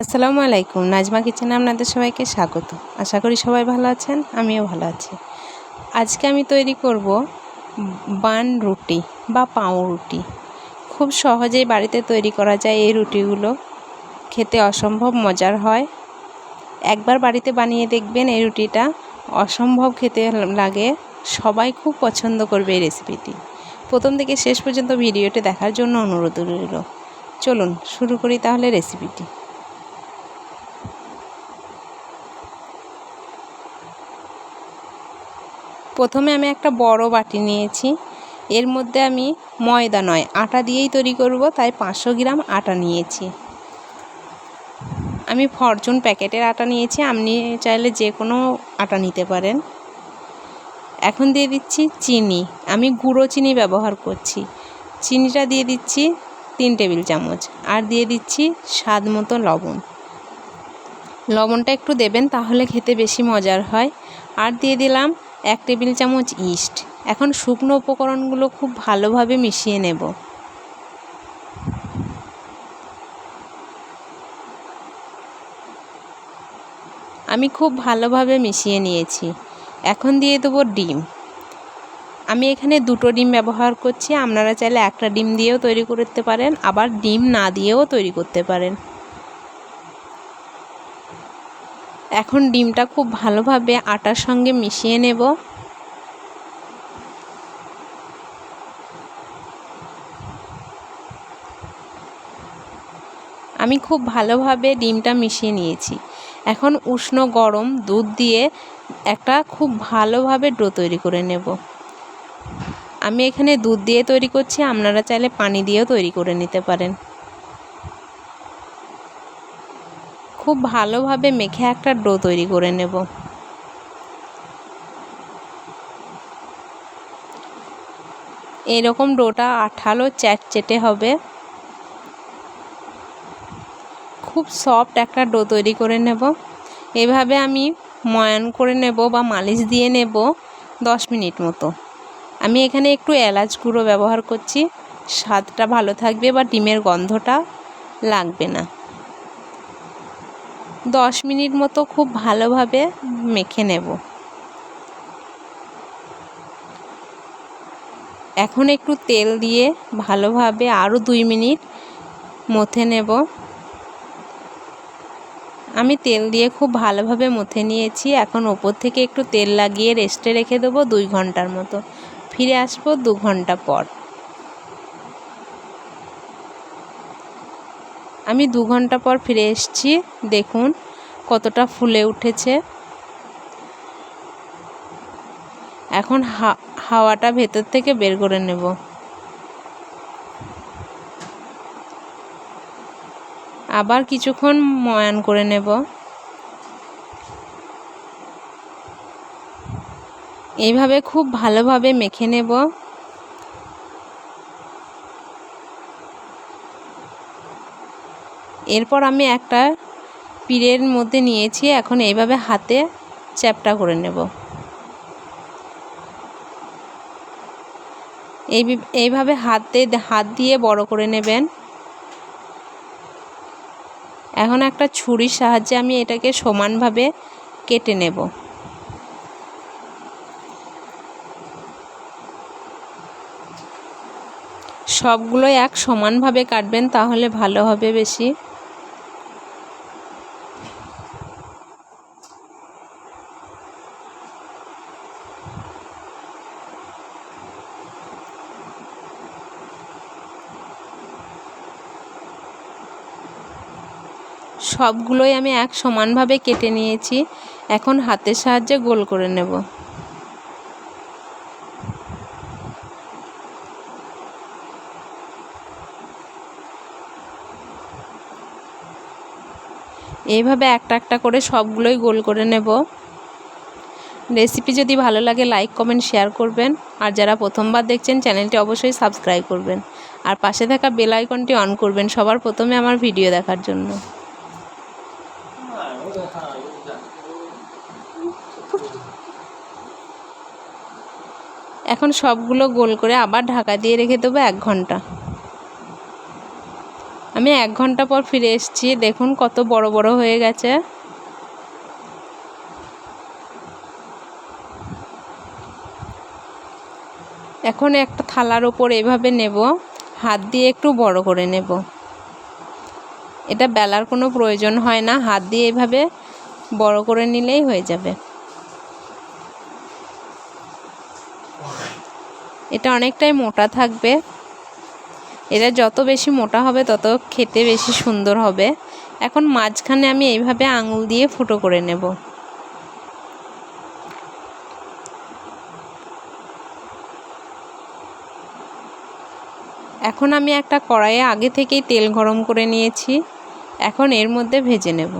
আসসালামু আলাইকুম। নাজমা কিচেনে আপনাদের সবাইকে স্বাগত। আশা করি সবাই ভালো আছেন, আমিও ভালো আছি। আজকে আমি তৈরি করব বান রুটি বা পাউ রুটি। খুব সহজেই বাড়িতে তৈরি করা যায় এই রুটিগুলো। খেতে অসম্ভব মজার হয়। একবার বাড়িতে বানিয়ে দেখবেন এই রুটিটা অসম্ভব খেতে লাগে। সবাই খুব পছন্দ করবে এই রেসিপিটি। প্রথম থেকে শেষ পর্যন্ত ভিডিওটি দেখার জন্য অনুরোধ রইল। চলুন শুরু করি তাহলে রেসিপিটি। প্রথমে আমি একটা বড় বাটি নিয়েছি। এর মধ্যে আমি ময়দা নয়, আটা দিয়েই তৈরি করব, তাই পাঁচশো গ্রাম আটা নিয়েছি। আমি ফরচুন প্যাকেটের আটা নিয়েছি, আপনি চাইলে যে কোনো আটা নিতে পারেন। এখন দিয়ে দিচ্ছি চিনি, আমি গুঁড়ো চিনি ব্যবহার করছি। চিনিটা দিয়ে দিচ্ছি তিন টেবিল চামচ, আর দিয়ে দিচ্ছি স্বাদ মতো লবণ। লবণটা একটু দেবেন, তাহলে খেতে বেশি মজার হয়। আর দিয়ে দিলাম এক টেবিল চামচ ইস্ট। এখন শুকনো উপকরণগুলো খুব ভালোভাবে মিশিয়ে নেব। আমি খুব ভালোভাবে মিশিয়ে নিয়েছি। এখন দিয়ে দেবো ডিম। আমি এখানে দুটো ডিম ব্যবহার করছি, আপনারা চাইলে একটা ডিম দিয়েও তৈরি করতে পারেন, আবার ডিম না দিয়েও তৈরি করতে পারেন। এখন ডিমটা খুব ভালোভাবে আটার সঙ্গে মিশিয়ে নেব। আমি খুব ভালোভাবে ডিমটা মিশিয়ে নিয়েছি। এখন উষ্ণ গরম দুধ দিয়ে একটা খুব ভালোভাবে ডো তৈরি করে নেব। আমি এখানে দুধ দিয়ে তৈরি করছি, আপনারা চাইলে পানি দিয়েও তৈরি করে নিতে পারেন। খুব ভালোভাবে মেখে একটা ডো তৈরি করে নেব। এরকম ডোটা আঠালো চ্যাটচেটে হবে। খুব সফট একটা ডো তৈরি করে নেব। এভাবে আমি ময়ান করে নেব বা মালিশ দিয়ে নেব দশ মিনিট মতো। আমি এখানে একটু এলাচ গুঁড়ো ব্যবহার করছি। স্বাদটা ভালো থাকবে বা ডিমের গন্ধটা লাগবে না। দশ মিনিট মতো খুব ভালোভাবে মেখে নেব। এখন একটু তেল দিয়ে ভালোভাবে আরও দুই মিনিট মথে নেব। আমি তেল দিয়ে খুব ভালোভাবে মথে নিয়েছি। এখন ওপর থেকে একটু তেল লাগিয়ে রেস্টে রেখে দেবো দুই ঘণ্টার মতো। ফিরে আসব দু ঘণ্টা পর। আমি দু ঘণ্টা পর ফিরে এসেছি। দেখুন কতটা ফুলে উঠেছে। এখন হাওয়াটা ভেতর থেকে বের করে নেব। আবার কিছুক্ষণ ময়ান করে নেব। এইভাবে খুব ভালোভাবে মেখে নেব। এরপর আমি একটা পিড়ের মধ্যে নিয়েছি, এখন এইভাবে হাতে চ্যাপটা করে নেব। এই এইভাবে হাতে হাত দিয়ে বড় করে নেবেন। এখন একটা ছুরির সাহায্যে আমি এটাকে সমানভাবে কেটে নেব। সবগুলো এক সমানভাবে কাটবেন, তাহলে ভালো হবে বেশি। সবগুলোই আমি এক সমানভাবে কেটে নিয়েছি। এখন হাতের সাহায্যে গোল করে নেব। এইভাবে একটা একটা করে সবগুলোই গোল করে নেব। রেসিপি যদি ভালো লাগে, লাইক, কমেন্ট, শেয়ার করবেন। আর যারা প্রথমবার দেখছেন, চ্যানেলটি অবশ্যই সাবস্ক্রাইব করবেন। আর পাশে থাকা বেল আইকনটি অন করবেন সবার প্রথমে আমার ভিডিও দেখার জন্য। এখন সবগুলো গোল করে আবার ঢাকা দিয়ে রেখে দেবো এক ঘণ্টা। আমি এক ঘণ্টা পর ফিরে এসেছি, দেখুন কত বড় বড় হয়ে গেছে। এখন একটা থালার ওপর এভাবে নেব, হাত দিয়ে একটু বড় করে নেব। এটা বেলার কোনো প্রয়োজন হয় না, হাত দিয়ে এভাবে বড় করে নিলেই হয়ে যাবে। এটা অনেকটাই মোটা থাকবে। এটা যত বেশি মোটা হবে, তত খেতে বেশি সুন্দর হবে। এখন মাঝখানে আমি এইভাবে আঙুল দিয়ে ফুটো করে নেব। এখন আমি একটা কড়াইয়ে আগে থেকেই তেল গরম করে নিয়েছি। এখন এর মধ্যে ভেজে নেব।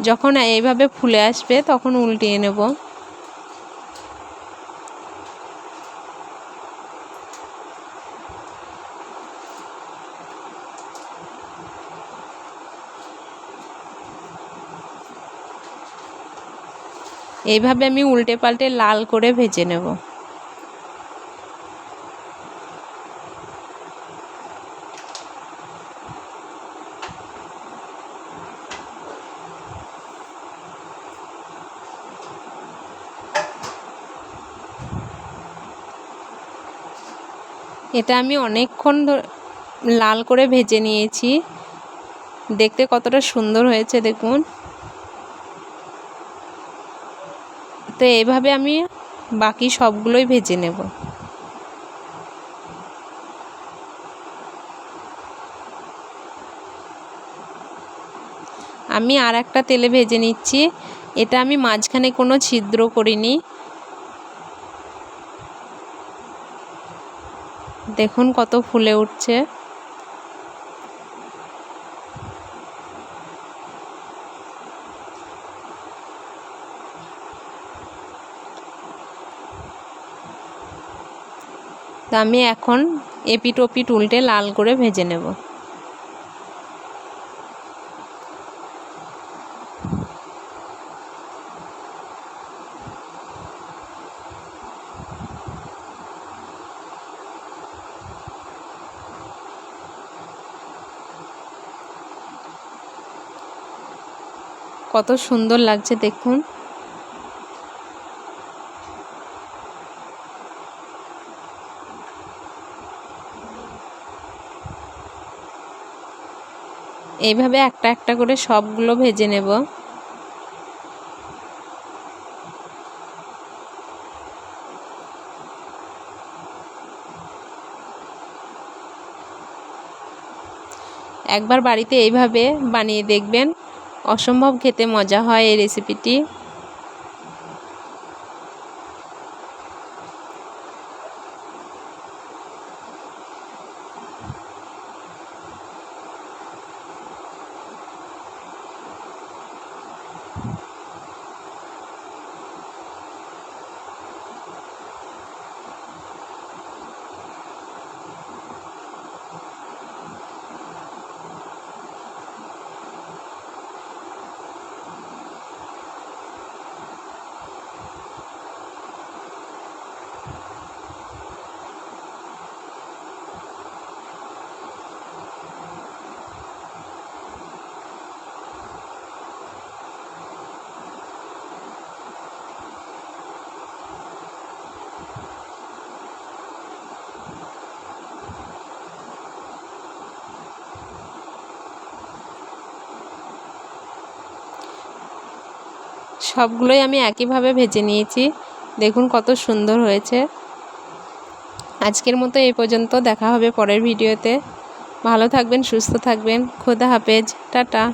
যখন এইভাবে ফুলে আসবে, তখন উল্টিয়ে নেব। এইভাবে আমি উল্টে পাল্টে লাল করে ভেজে নেব। এটা আমি অনেকক্ষণ লাল করে ভেজে নিয়েছি। দেখতে কতটা সুন্দর হয়েছে, দেখুন। তো এইভাবে আমি বাকি সবগুলোই ভেজে নেব। আমি আর একটা তেলে ভেজে নিচ্ছি। এটা আমি মাঝখানে কোনো ছিদ্র করিনি। দেখুন কত ফুলে উঠছে। আমি এখন এপিট ওপিট উল্টে লাল করে ভেজে নেব। কত সুন্দর লাগছে দেখুন। এইভাবে একটা একটা করে সবগুলো ভেজে নেব। একবার বাড়িতে এইভাবে বানিয়ে দেখবেন। অসম্ভব খেতে মজা হয় এই রেসিপিটি সবগুলোই আমি একইভাবে ভেজে নিয়েছি। দেখুন কত সুন্দর হয়েছে। আজকের মতো এই পর্যন্ত দেখা হবে পরের ভিডিওতে। ভালো থাকবেন, সুস্থ থাকবেন। খোদা হাফেজ। টাটা।